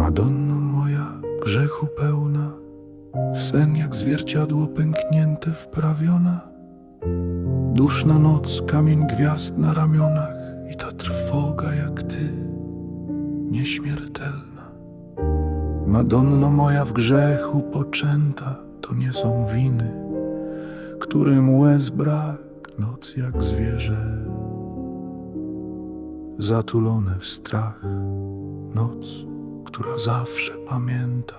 Madonno moja, grzechu pełna, w sen jak zwierciadło pęknięte wprawiona. Duszna noc, kamień gwiazd na ramionach i ta trwoga jak ty, nieśmiertelna. Madonno moja w grzechu poczęta, to nie są winy, którym łez brak, noc jak zwierzę. Zatulone w strach, noc, która zawsze pamięta.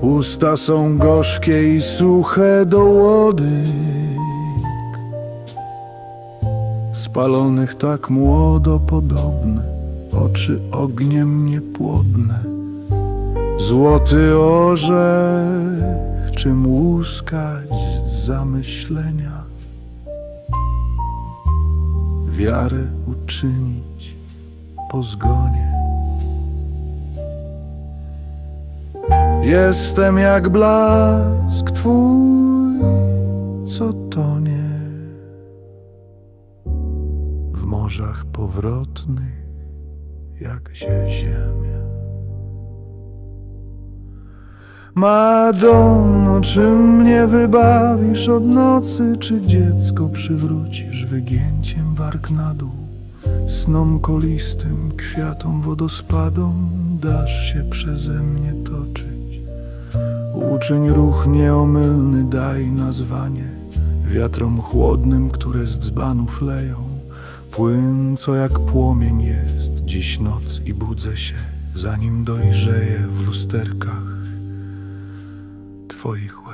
Usta są gorzkie i suche do łodyg, spalonych tak młodo podobne, oczy ogniem niepłodne. Złoty orzech, czym łuskać z zamyślenia, wiarę uczynić po zgonie. Jestem jak blask twój, co tonie w morzach powrotnych, jak się ziemia. Madonno, czy mnie wybawisz od nocy, czy dziecko przywrócisz wygięciem warg na dół? Snom kolistym, kwiatom, wodospadom dasz się przeze mnie toczyć. Uczyń ruch nieomylny, daj nazwanie wiatrom chłodnym, które z dzbanów leją. Płyn, co jak płomień jest, dziś noc i budzę się, zanim dojrzeje w lusterkach Twoich